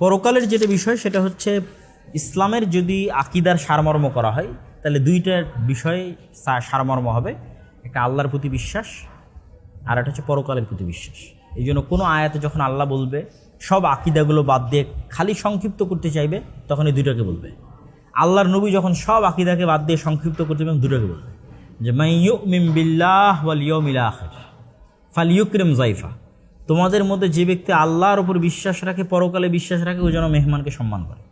পরকালের যেটা বিষয়, সেটা হচ্ছে ইসলামের যদি আকিদার সারমর্ম করা হয়, তাহলে দুইটা বিষয়ে সারমর্ম হবে। একটা আল্লাহর প্রতি বিশ্বাস, আর একটা হচ্ছে পরকালের প্রতি বিশ্বাস। এই জন্য কোনো আয়াতে যখন আল্লাহ বলবে, সব আকিদাগুলো বাদ দিয়ে খালি সংক্ষিপ্ত করতে চাইবে, তখন এই দুইটাকে বলবে। আল্লাহর নবী যখন সব আকিদাকে বাদ দিয়ে সংক্ষিপ্ত করতে চাইবে দুটাকে বলবে। যে মাইয়ু মিম বিল্লাহ ওয়াল ইয়মিল আখির ফালিউক্রেম জাইফা তোমাদের মধ্যে যে ব্যক্তি আল্লাহর উপর বিশ্বাস রাখে, পরকালে বিশ্বাস রাখে, ও যেন মেহমানকে সম্মান করে।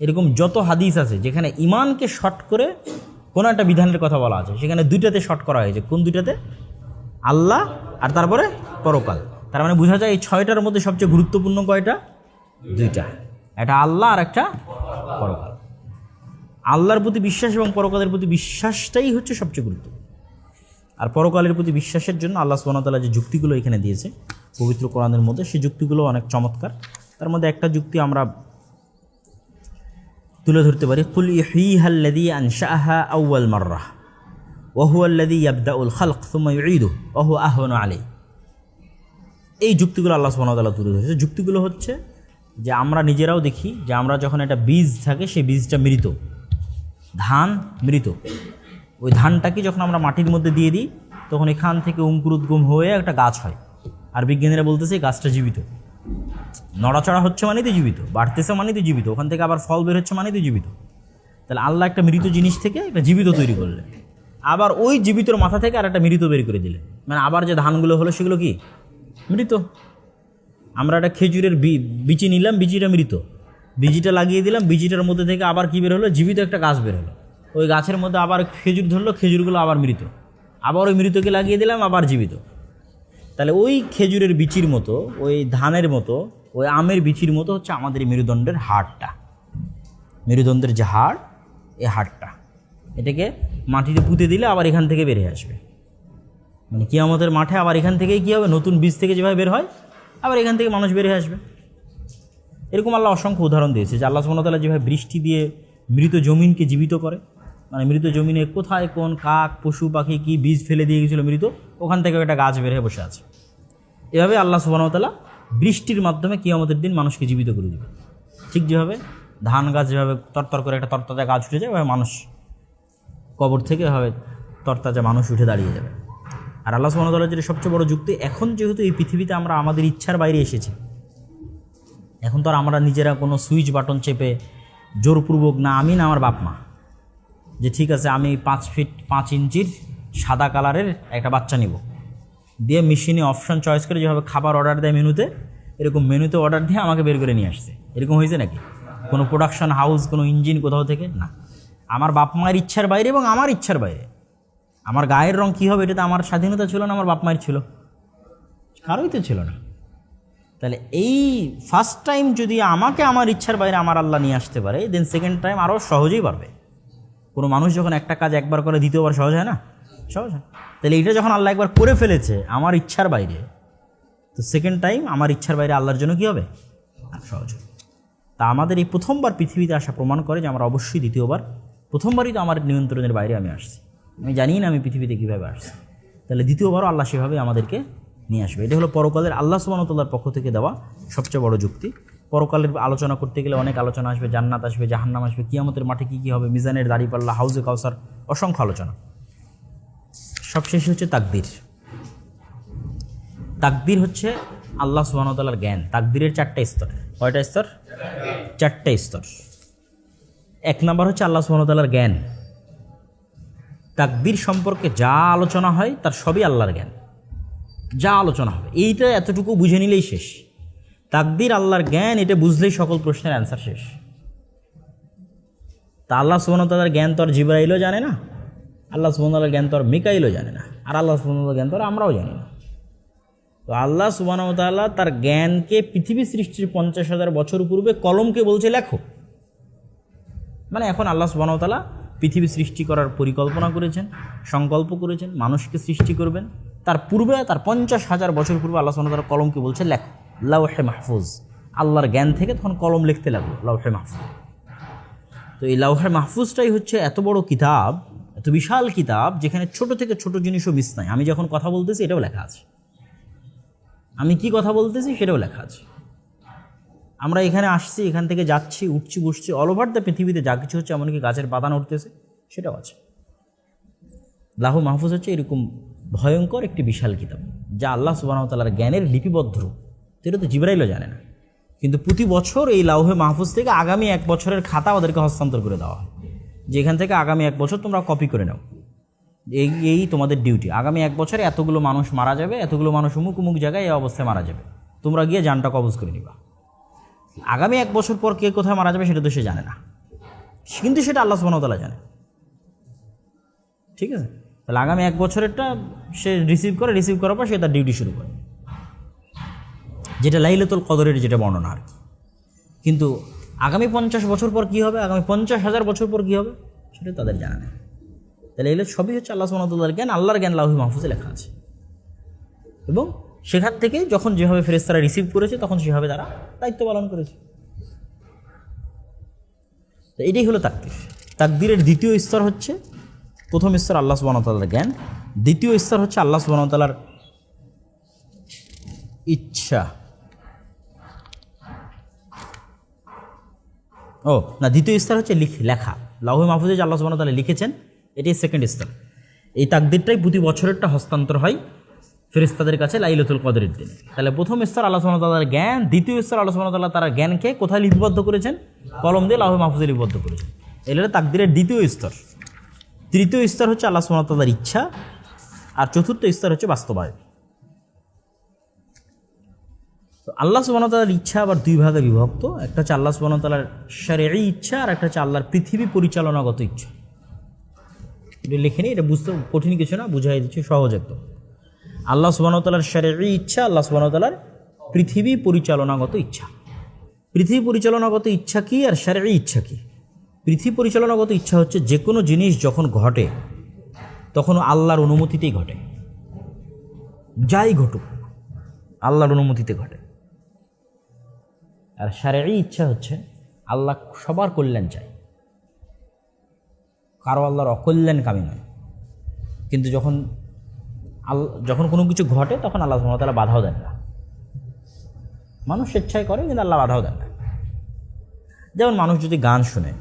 এরকম যত হাদিস আছে, যেখানে ইমানকে শর্ট করে কোনো একটা বিধানের কথা বলা আছে, সেখানে দুইটাতে শর্ট করা হয়েছে। কোন দুইটাতে? আল্লাহ আর তারপরে পরকাল। তার মানে বোঝা যায় এই ছয়টার মধ্যে সবচেয়ে গুরুত্বপূর্ণ কয়টা? দুইটা। একটা আল্লাহ আর একটা পরকাল। আল্লাহর প্রতি বিশ্বাস এবং পরকালের প্রতি বিশ্বাসটাই হচ্ছে সবচেয়ে গুরুত্বপূর্ণ। আর পরকালের প্রতি বিশ্বাসের জন্য আল্লাহ সুবহানাহু যে যুক্তিগুলো এখানে দিয়েছে, পবিত্র কোরআনের মধ্যে, সেই যুক্তিগুলো অনেক চমৎকার। তার মধ্যে একটা যুক্তি আমরা তুলে ধরতে পারি, কুল ইহিহাল্লাযী আনশাআহা আউয়াল মাররাহ ওয়া হুয়া আল্লাযী ইয়াবদাউল খালক সুম্মা ইউঈদুহু ওয়া হুয়া আহওয়ানু আলাইহি। এই যুক্তিগুলো আল্লাহ ওয়া তুলে ধরেছে। যুক্তিগুলো হচ্ছে যে আমরা নিজেরাও দেখি যে আমরা যখন একটা বীজ থাকে, সেই বীজটা মৃত, ধান মৃত। ওই ধানটাকে যখন আমরা মাটির মধ্যে দিয়ে দিই, তখন এখান থেকে অঙ্কুরোদ্গম হয়ে একটা গাছ হয়। আর বিজ্ঞানীরা বলতেছে গাছটা জীবিত। নড়াচড়া হচ্ছে মানেই তো জীবিত, বাড়তেছে মানেই তো জীবিত, ওখান থেকে আবার ফল বের হচ্ছে মানেই তো জীবিত। তাহলে আল্লাহ একটা মৃত জিনিস থেকে একটা জীবিত তৈরি করলেন। আবার ওই জীবিতর মাথা থেকে আর একটা মৃত বের করে দিলেন। মানে আবার যে ধানগুলো হলো সেগুলো কি? মৃত। আমরা একটা খেজুরের বিচি নিলাম, বিচিটা মৃত। বিচিটা লাগিয়ে দিলাম, বিচিটার মধ্যে থেকে আবার কি বের হলো? জীবিত একটা গাছ বের হলো। ওই গাছের মধ্যে আবার খেজুর ধরলো, খেজুরগুলো আবার মৃত। আবার ওই মৃতকে লাগিয়ে দিলাম, আবার জীবিত। তাহলে ওই খেজুরের বিচির মতো, ওই ধানের মতো, ওই আমের বিচির মতো হচ্ছে আমাদের মেরুদণ্ডের হাড়টা। মেরুদণ্ডের যে হাড়, এই হাড়টা। এটাকে মাটিতে পুঁতে দিলে আবার এখান থেকে বেরিয়ে আসবে। মানে কি আমাদের মাঠে আবার এখান থেকেই কী হবে? নতুন বীজ থেকে যেভাবে বের হয়, আবার এখান থেকে মানুষ বেরিয়ে আসবে। এরকম আল্লাহ অসংখ্য উদাহরণ দিয়েছে যে আল্লাহ সুমতাল্লাহ যেভাবে বৃষ্টি দিয়ে মৃত জমিনকে জীবিত করে মানে মৃত জমিনে কোথায় কোন কাক, পশু, পাখি কি বীজ ফেলে দিয়ে গেছিল মৃত, ওখান থেকে একটা গাছ বের হয়ে বসে আছে। এভাবে আল্লাহ সুবাহতাল্লাহ বৃষ্টির মাধ্যমে কিয়ামতের দিন মানুষকে জীবিত করে দেবে। ঠিক যেভাবে ধান গাছ যেভাবে তরতর করে একটা তরতাজা গাছ উঠে যায় ওভাবে মানুষ কবর থেকে এভাবে তরতাজা মানুষ উঠে দাঁড়িয়ে যাবে। আর আল্লাহ সুবাহতাল্লাহ যেটা সবচেয়ে বড় যুক্তি, এখন যেহেতু এই পৃথিবীতে আমরা আমাদের ইচ্ছার বাইরে এসেছি, এখন তো আর আমরা নিজেরা কোনো সুইচ বাটন চেপে জোরপূর্বক না, আমি না আমার বাপ মা। যে ঠিক আছে, আমি পাঁচ ফিট পাঁচ ইঞ্চির সাদা কালারের একটা বাচ্চা নিব। দিয়ে মেশিনে অপশন চয়েস করে যেভাবে খাবার অর্ডার দেয় মেনুতে, এরকম মেনুতে অর্ডার দিয়ে আমাকে বের করে নিয়ে আসছে। এরকম হয়েছে নাকি? কোনো প্রোডাকশন হাউস কোনো ইঞ্জিন কোথাও থেকে? না। আমার বাপ মায়ের ইচ্ছার বাইরে এবং আমার ইচ্ছার বাইরে। আমার গায়ের রং কী হবে, এটা তো আমার স্বাধীনতা ছিল না, আমার বাপ মায়ের ছিল। কারোই তো ছিল না। তাহলে এই ফার্স্ট টাইম যদি আমাকে আমার ইচ্ছার বাইরে আমার আল্লাহ নিয়ে আসতে পারে দেন সেকেন্ড টাইম আরও সহজেই পারবে। কোনো মানুষ যখন একটা কাজ একবার করে দ্বিতীয়বার সহজ হয় না? সহজ হয়। তাহলে এইটা যখন আল্লাহ একবার করে ফেলেছে, আমার ইচ্ছার বাইরে, তো সেকেন্ড টাইম আমার ইচ্ছার বাইরে আল্লাহর জন্য কী হবে? সহজ হবে। তা আমাদের এই প্রথমবার পৃথিবীতে আসা প্রমাণ করে যে আমরা অবশ্যই দ্বিতীয়বার, প্রথমবারই তো আমার নিয়ন্ত্রণের বাইরে আমি আসছি। আমি জানি না আমি পৃথিবীতে কীভাবে আসছি। তাহলে দ্বিতীয়বারও আল্লাহ সেভাবে আমাদেরকে নিয়ে আসবে। এটা হলো পরকালের আল্লাহ সুবাহতাল্লার পক্ষ থেকে দেওয়া সবচেয়ে বড় যুক্তি। পরকালের আলোচনা করতে গেলে অনেক আলোচনা আসবে, জান্নাত আসবে, জাহান্নাম আসবে, কিয়ামতের মাঠে কী কী হবে, মিজানের দাড়িপাল্লা হাউজে কাউসার অসংখ্য আলোচনা। সবশেষে হচ্ছে তাকদির। তাকদির হচ্ছে আল্লাহ সুবাহতাল্লার জ্ঞান। তাকদিরের চারটা স্তর। কয়টা স্তর? চারটা স্তর। এক নম্বর হচ্ছে আল্লাহ সুবাহতাল্লার জ্ঞান। তাকদির সম্পর্কে যা আলোচনা হয়, তার সবই আল্লাহর জ্ঞান। যা আলোচনা হবে। এইটা এতটুকু বুঝে নিলেই শেষ। তাকদির আল্লাহর জ্ঞান, এটা বুঝলেই সকল প্রশ্নের অ্যান্সার শেষ। তা আল্লাহ সুবনতালার জ্ঞান তো আর জিব্রাইলও জানে না, আল্লাহ সুবনতালার জ্ঞান তো আর মিকাইলও জানে না, আর আল্লাহ সুবনতালার জ্ঞান তো আর আমরাও জানি না। তো আল্লাহ সুবানতাল্লাহ তার জ্ঞানকে পৃথিবী সৃষ্টির পঞ্চাশ হাজার বছর পূর্বে কলমকে বলছে, লেখো। মানে এখন আল্লাহ সুবাহতালা পৃথিবী সৃষ্টি করার পরিকল্পনা করেছেন, সংকল্প করেছেন, মানুষকে সৃষ্টি করবেন। তার পূর্বে, তার পঞ্চাশ হাজার বছর পূর্বে আল্লাহ সুবাহতালা কলমকে বলছে, লেখ। লাউহে মাহফুজ। আল্লাহর জ্ঞান থেকে তখন কলম লিখতে লাগল, লাউহে মাহফুজ। তো এই লাউহে মাহফুজটাই হচ্ছে এত বড় কিতাব, এত বিশাল কিতাব, যেখানে ছোট থেকে ছোট জিনিসও মিস নাই। আমি যখন কথা বলতেছি, এটাও লেখা আছে। আমি কি কথা বলতেছি, সেটাও লেখা আছে। আমরা এখানে আসছি, এখান থেকে যাচ্ছি, উঠছি, বসছি অল ওভার দ্য পৃথিবীতে যা কিছু হচ্ছে, এমনকি গাছের পাতা উঠতেছে, সেটাও আছে। লাহু মাহফুজ হচ্ছে এরকম ভয়ঙ্কর একটি বিশাল কিতাব, যা আল্লাহ সুবাহতালার জ্ঞানের লিপিবদ্ধ রূপ। সেটা তো জিব্রাইলও জানে না। কিন্তু প্রতি বছর এই লাউহে মাহফুজ থেকে আগামী এক বছরের খাতা ওদেরকে হস্তান্তর করে দেওয়া হয়। যেখান থেকে আগামী এক বছর তোমরা কপি করে নাও। এই এই তোমাদের ডিউটি আগামী এক বছরে এতগুলো মানুষ মারা যাবে, এতগুলো মানুষ উমুক উমুক জায়গায় এই অবস্থায় মারা যাবে। তোমরা গিয়ে যানটা কবজ করে নিবা। আগামী এক বছর পর কে কোথায় মারা যাবে সেটা তো সে জানে না। কিন্তু সেটা আল্লাহ সুবাহতালা জানে। ঠিক আছে? তাহলে আগামী এক বছরেরটা সে রিসিভ করে রিসিভ করার পর সে তার ডিউটি শুরু করে। যেটা লাইলাতুল কদরের যেটা বর্ণনা আর কি। কিন্তু আগামী পঞ্চাশ বছর পর কী হবে? আগামী পঞ্চাশ হাজার বছর পর কী হবে? সেটা তাদের জানা নেই। তাহলে এগুলো সবই হচ্ছে আল্লাহ সুমতুল্লাহর জ্ঞান, আল্লাহর জ্ঞান লাউহি মাহফুজে লেখা আছে। এবং সেখান থেকে যখন যেভাবে ফেরেস্তারা রিসিভ করেছে, তখন সেভাবে তারা দায়িত্ব পালন করেছে। তো এটাই হলো তাকদির। তাকদিরের দ্বিতীয় স্তর হচ্ছে, প্রথম স্তর আল্লাহ সুবাহতাল্লার জ্ঞান, দ্বিতীয় স্তর হচ্ছে আল্লাহ সুবাহতাল্লার ইচ্ছা। ও, না, দ্বিতীয় স্তর হচ্ছে লিখ- লেখা। লাউহে মাহফুজে যে আল্লাহ সুবাহ লিখেছেন, এটি সেকেন্ড স্তর। এই তাকদিরটাই প্রতি বছরেরটা হস্তান্তর হয় ফেরিস্তাদের কাছে লাইলতুল কদরের দিনে। তাহলে প্রথম স্তর আল্লাহ সুবাহ তাল্লার জ্ঞান, দ্বিতীয় স্তর আল্লাহ সুবাহ তাল্লাহ তারা জ্ঞানকে কোথায় লিপিবদ্ধ করেছেন? কলম দিয়ে লাউহে মাহফুজে লিপিবদ্ধ করেছেন। এগুলো তাকদিরের দ্বিতীয় স্তর। তৃতীয় স্তর হচ্ছে আল্লাহ সুবাহ তাল্লার ইচ্ছা, আর চতুর্থ স্তর হচ্ছে বাস্তবায়ন। তো আল্লাহ সুবাহতালার ইচ্ছা আবার দুই ভাগে বিভক্ত। একটা হচ্ছে আল্লাহ সুবাহতালার সারেই ইচ্ছা আর একটা হচ্ছে আল্লাহর পৃথিবী পরিচালনাগত ইচ্ছা। এটা লিখে নিই, এটা বুঝতে কঠিন কিছু না, বুঝাই দিচ্ছি সহজ একদম। আল্লাহ সুবাহতালার সারেই ইচ্ছা, আল্লাহ সুবাহতালার পৃথিবী পরিচালনাগত ইচ্ছা। পৃথিবী পরিচালনাগত ইচ্ছা কি আর সারেই ইচ্ছা কি? পৃথিবী পরিচালনাগত ইচ্ছা হচ্ছে যে কোনো জিনিস যখন ঘটে, তখন আল্লাহর অনুমতিতেই ঘটে। যাই ঘটুক, আল্লাহর অনুমতিতে ঘটে। আর সারেই ইচ্ছা হচ্ছে আল্লাহ সবার কল্যাণ চায়। কারও আল্লাহর অকল্যাণ কামী নয়। কিন্তু যখন আল যখন কোনো কিছু ঘটে, তখন আল্লাহ সুমতালা বাধাও দেন না। মানুষ স্বেচ্ছায় করে, কিন্তু আল্লাহ বাধাও দেন না। যেমন মানুষ যদি গান শুনে,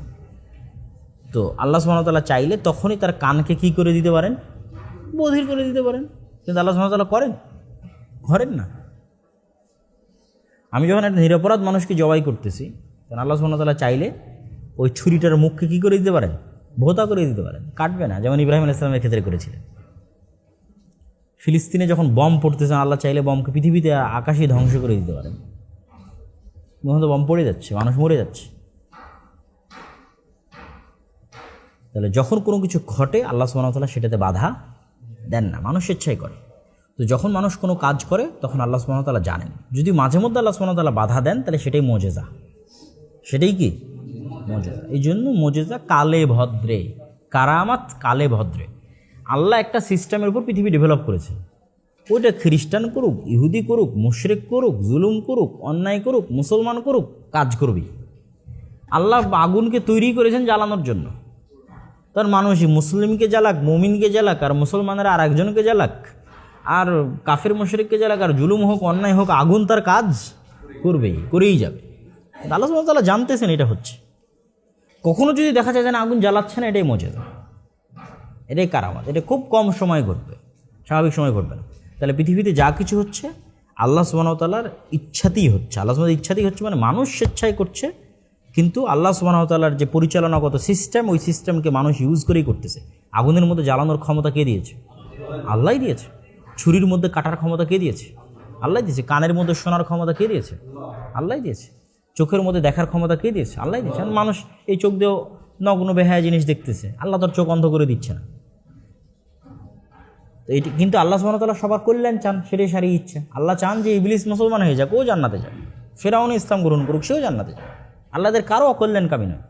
তো আল্লাহ সুমতালা চাইলে তখনই তার কানকে কী করে দিতে পারেন? বধির করে দিতে পারেন। কিন্তু আল্লাহ সুমতালা করেন? করেন না। আমি যখন একটা নিরপরাধ মানুষকে জবাই করতেছি, তখন আল্লাহ সুবহানাহু চাইলে ওই ছুরিটার মুখকে কী করে দিতে পারেন? ভোতা করে দিতে পারেন। কাটবে না, যেমন ইব্রাহিম আলাইহিস সালামের ক্ষেত্রে করেছিলেন। ফিলিস্তিনে যখন বম পড়তেছেন আল্লাহ চাইলে বমকে পৃথিবীতে আকাশে ধ্বংস করে দিতে পারেন। তো বম পড়ে যাচ্ছে, মানুষ মরে যাচ্ছে। তাহলে যখন কোনো কিছু ঘটে, আল্লাহ সুবহানাহু সেটাতে বাধা দেন না, মানুষ স্বেচ্ছাই করে। তো যখন মানুষ কোনো কাজ করে, তখন আল্লাহ সুবহানাহু জানেন। যদি মাঝে মধ্যে আল্লাহ সুবহানাহু বাধা দেন, তাহলে সেটাই মজেজা। সেটাই কি? মজেজা। এই জন্য মজেজা কালে ভদ্রে, কারামাত কালে ভদ্রে। আল্লাহ একটা সিস্টেমের উপর পৃথিবী ডেভেলপ করেছে। ওইটা খ্রিস্টান করুক, ইহুদি করুক, মুশরেক করুক, জুলুম করুক, অন্যায় করুক, মুসলমান করুক, কাজ করবি আল্লাহ আগুনকে তৈরি করেছেন জ্বালানোর জন্য। তার মানুষই মুসলিমকে জ্বালাক, মমিনকে জ্বালাক, আর মুসলমানেরা আর একজনকে জ্বালাক। আর কাফের মুশরিককে জ্বালাক আর জুলুম হোক, অন্যায় হোক, আগুন তার কাজ করবেই, করেই যাবে। আল্লাহ তাআলা জানতেছেন এটা হচ্ছে। কখনো যদি দেখা যায় যেন আগুন জ্বালাচ্ছে না, এটাই মজেদা এটাই কারামত। এটা খুব কম সময় ঘটবে, স্বাভাবিক সময় ঘটবে না। তাহলে পৃথিবীতে যা কিছু হচ্ছে, আল্লাহ সুবহানাহু তাআলার ইচ্ছাতেই হচ্ছে। আল্লাহ সুবহানাহু ইচ্ছাতেই হচ্ছে মানে মানুষ স্বেচ্ছায় করছে, কিন্তু আল্লাহ সুবহানাহু তাআলার যে পরিচালনাগত সিস্টেম, ওই সিস্টেমকে মানুষ ইউজ করেই করতেছে। আগুনের মধ্যে জ্বালানোর ক্ষমতা কে দিয়েছে? আল্লাহই দিয়েছে। ছুরির মধ্যে কাটার ক্ষমতা কে দিয়েছে? আল্লাহ দিয়েছে। কানের মধ্যে শোনার ক্ষমতা কে দিয়েছে? আল্লাহ দিয়েছে। চোখের মধ্যে দেখার ক্ষমতা কে দিয়েছে? আল্লাহ দিয়েছে। মানুষ এই চোখ দিয়েও নগ্ন বেহায়া জিনিস দেখতেছে। আল্লাহ তোর চোখ অন্ধ করে দিচ্ছে না। তো এইটি কিন্তু আল্লাহ সুবহানাহু সবার কল্যাণ চান, সেটাই সারি ইচ্ছে। আল্লাহ চান যে ইবলিস মুসলমান হয়ে যাক, ও জান্নাতে যাক। ফেরাউন ইসলাম গ্রহণ করুক, সেও জান্নাতে যাক। আল্লাহদের কারও অকল্যাণকামী নয়।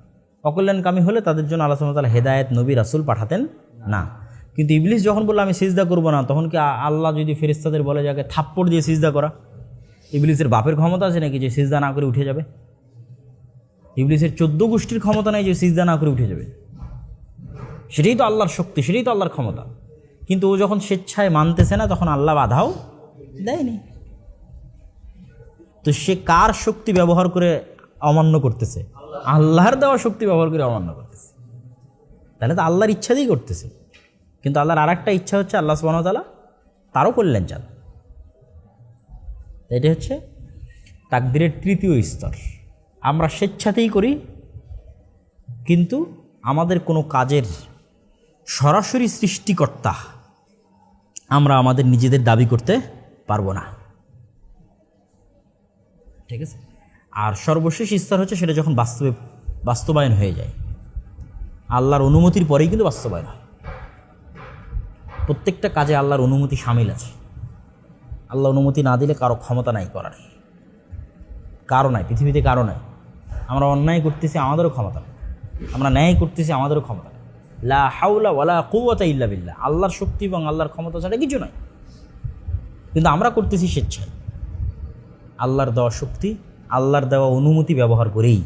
অকল্যাণকামী হলে তাদের জন্য আল্লাহ সুবহানাহু হেদায়েত, নবী, রাসুল পাঠাতেন না। কিন্তু ইবলিস যখন বলল, আমি সিজদা করব না, তখন কি আল্লাহ যদি ফেরেস্তাদের বলে যাকে থাপ্পড় দিয়ে সিজদা করা? ইবলিসের বাপের ক্ষমতা আছে নাকি যে সিজদা না করে উঠে যাবে? ইবলিসের চোদ্দ গোষ্ঠীর ক্ষমতা নেই যে সিজদা না করে উঠে যাবে। সেটাই তো আল্লাহর শক্তি, সেটাই তো আল্লাহর ক্ষমতা। কিন্তু ও যখন স্বেচ্ছায় মানতেছে না, তখন আল্লাহ বাধাও দেয়নি। তো সে কার শক্তি ব্যবহার করে অমান্য করতেছে? আল্লাহর দেওয়া শক্তি ব্যবহার করে অমান্য করতেছে। তাহলে তো আল্লাহর ইচ্ছা দিয়েই করতেছে। কিন্তু আল্লাহর আর একটা ইচ্ছা হচ্ছে আল্লাহ সুবাহতালা তারও করলেন চান এটি হচ্ছে তাকদিরের তৃতীয় স্তর। আমরা স্বেচ্ছাতেই করি, কিন্তু আমাদের কোনো কাজের সরাসরি সৃষ্টিকর্তা আমরা আমাদের নিজেদের দাবি করতে পারব না। ঠিক আছে? আর সর্বশেষ স্তর হচ্ছে সেটা যখন বাস্তবে বাস্তবায়ন হয়ে যায়। আল্লাহর অনুমতির পরেই কিন্তু বাস্তবায়ন হয়। প্রত্যেকটা কাজে আল্লাহর অনুমতি সামিল আছে। আল্লাহ অনুমতি না দিলে কারও ক্ষমতা নাই করার। কারও নাই, পৃথিবীতে কারও নাই। আমরা অন্যায় করতেছি, আমাদেরও ক্ষমতা নেই। আমরা ন্যায় করতেছি, আমাদেরও ক্ষমতা নেই। লা হাউলা ওয়ালা কুওয়াতা ইল্লা বিল্লাহ। আল্লাহর শক্তি এবং আল্লাহর ক্ষমতা ছাড়া কিছু নয় কিন্তু আমরা করতেছি স্বেচ্ছায়। আল্লাহর দেওয়া শক্তি, আল্লাহর দেওয়া অনুমতি ব্যবহার করেই।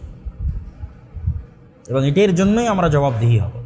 এবং এটার জন্যই আমরা জবাবদিহি হব।